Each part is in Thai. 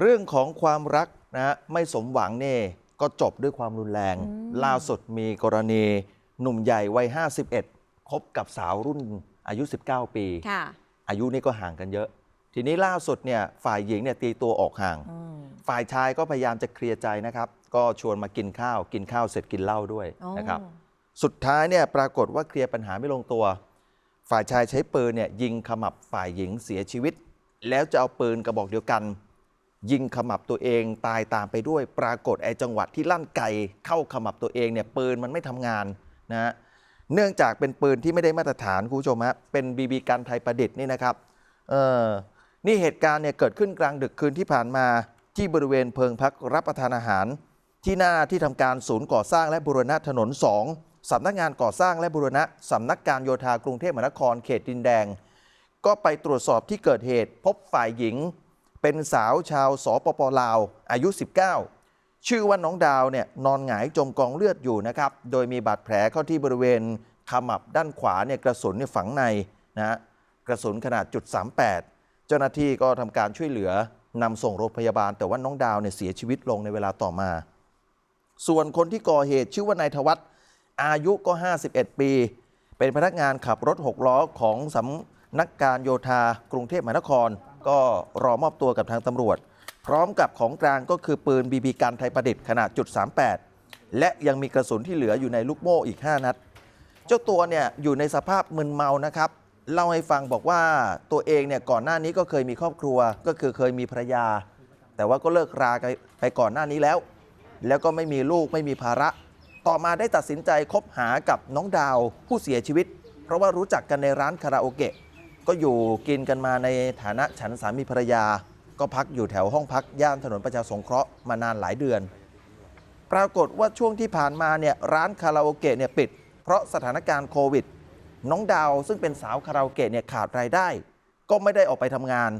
เรื่องของความรักนะฮะไม่สมหวังเนี่ยก็จบด้วยความรุนแรงอืมล่าสุดมีกรณีหนุ่มใหญ่วัย 51 คบกับสาวรุ่นอายุ 19 ปีค่ะอายุนี่ก็ห่างกันเยอะ ทีนี้ล่าสุดเนี่ยฝ่ายหญิงเนี่ยตีตัวออกห่างอืมฝ่ายชายก็พยายามจะเคลียร์ใจนะครับ ก็ชวนมากินข้าว กินข้าวเสร็จกินเหล้าด้วยอ๋อนะครับ สุดท้ายเนี่ยปรากฏว่าเคลียร์ปัญหาไม่ลงตัว ฝ่ายชายใช้ปืนเนี่ยยิงขมับฝ่ายหญิงเสียชีวิต แล้วจะเอาปืนกระบอกเดียวกัน ยิงขมับตัวเองตายตามไปด้วย ปรากฏไอ้จังหวะที่ลั่นไกเข้าขมับตัวเองเนี่ยปืนมันไม่ทำงานนะฮะเนื่องจากเป็นปืนที่ไม่ได้มาตรฐานคุณผู้ชมฮะเป็นบีบีกันไทยประดิษฐ์นี่นะครับเออนี่เหตุการณ์เนี่ยเกิดขึ้นกลางดึกคืนที่ผ่านมาที่บริเวณเพิงพักรับประทานอาหาร ที่หน้าที่ทำการศูนย์ก่อสร้างและบูรณะถนน 2สำนักงานก่อสร้างและบูรณะสำนักการโยธากรุงเทพมหานครเขตดินแดง ก็ไปตรวจสอบที่เกิดเหตุพบฝ่ายหญิง เป็นสาวชาวสปปลาว อายุ 19 ชื่อว่าน้องดาวเนี่ยนอนหงายจมกองเลือดอยู่นะครับ โดยมีบาดแผลเข้าที่บริเวณขมับด้านขวาเนี่ยกระสุนเนี่ยฝังในนะฮะกระสุนขนาดจุด38 เจ้าหน้าที่ก็ทำการช่วยเหลือนำส่งโรงพยาบาล แต่ว่าน้องดาวเนี่ยเสียชีวิตลงในเวลาต่อมา ส่วนคนที่ก่อเหตุชื่อว่านายธวัฒน์อายุก็ 51 ปี เป็นพนักงานขับรถ 6 ล้อของสำนักการโยธากรุงเทพมหานคร ก็รอมอบตัวกับทางตำรวจ พร้อมกับของกลางก็คือปืนบีบีกันไทยประดิษฐ์ขนาดจุด38 และยังมีกระสุนที่เหลืออยู่ในลูกโม่อีก 5 นัด เจ้าตัวเนี่ยอยู่ในสภาพมึนเมานะครับเล่าให้ฟังบอกว่าตัวเองเนี่ยก่อนหน้านี้ก็เคยมีครอบครัว ก็คือเคยมีภรรยา แต่ว่าก็เลิกรากันไปก่อนหน้านี้แล้ว แล้วก็ไม่มีลูกไม่มีภาระ ต่อมาได้ตัดสินใจคบหากับน้องดาวผู้เสียชีวิต เพราะว่ารู้จักกันในร้านคาราโอเกะ ก็อยู่กินกันมาในฐานะฉันสามีภรรยา ก็พักอยู่แถวห้องพักย่านถนนประชาสงเคราะห์มานานหลายเดือน ปรากฏว่าช่วงที่ผ่านมาเนี่ยร้านคาราโอเกะเนี่ยปิด เพราะสถานการณ์โควิด น้องดาวซึ่งเป็นสาวคาราโอเกะเนี่ยขาดรายได้ ก็ไม่ได้ออกไปทำงาน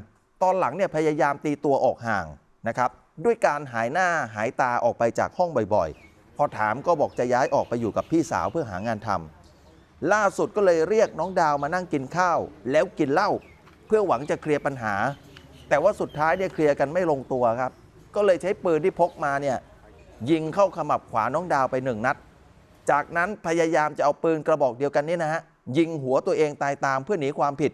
ตอนหลังเนี่ยพยายามตีตัวออกห่างนะครับด้วยการหายหน้าหายตาออกไปจากห้องบ่อยๆ พอถามก็บอกจะย้ายออกไปอยู่กับพี่สาวเพื่อหางานทำ ล่าสุดก็เลยเรียกน้องดาวมานั่งกินข้าว แล้วกินเหล้าเพื่อหวังจะเคลียร์ปัญหา แต่ว่าสุดท้ายเนี่ยเคลียร์กันไม่ลงตัวครับ ก็เลยใช้ปืนที่พกมาเนี่ยยิงเข้าขมับขวาน้องดาวไปหนึ่งนัด จากนั้นพยายามจะเอาปืนกระบอกเดียวกันนี่นะฮะยิงหัวตัวเองตายตามเพื่อหนีความผิด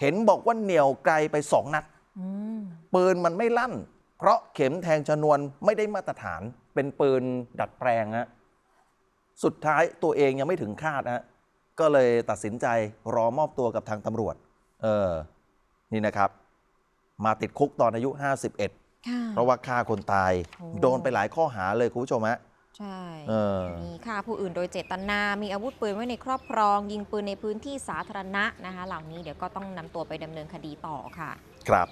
เห็นบอกว่าเหนี่ยวไกลไปสองนัดอืมปืนมันไม่ลั่น เพราะเข็มแทงชนวนไม่ได้มาตรฐานเป็นปืนดัดแปลงฮะ สุดท้ายตัวเองยังไม่ถึงคาดฮะก็เลยตัดสินใจรอมอบตัวกับทางตำรวจ เออ นี่นะครับ มาติดคุกตอนอายุ 51ค่ะเพราะว่าฆ่าคนตายโอ้โดนไปหลายข้อหาเลยคุณผู้ชมฮะใช่เออมีฆ่าผู้อื่นโดยเจตนา มีอาวุธปืนไว้ในครอบครอง ยิงปืนในพื้นที่สาธารณะนะคะ เหล่านี้เดี๋ยวก็ต้องนำตัวไปดำเนินคดีต่อค่ะ ครับ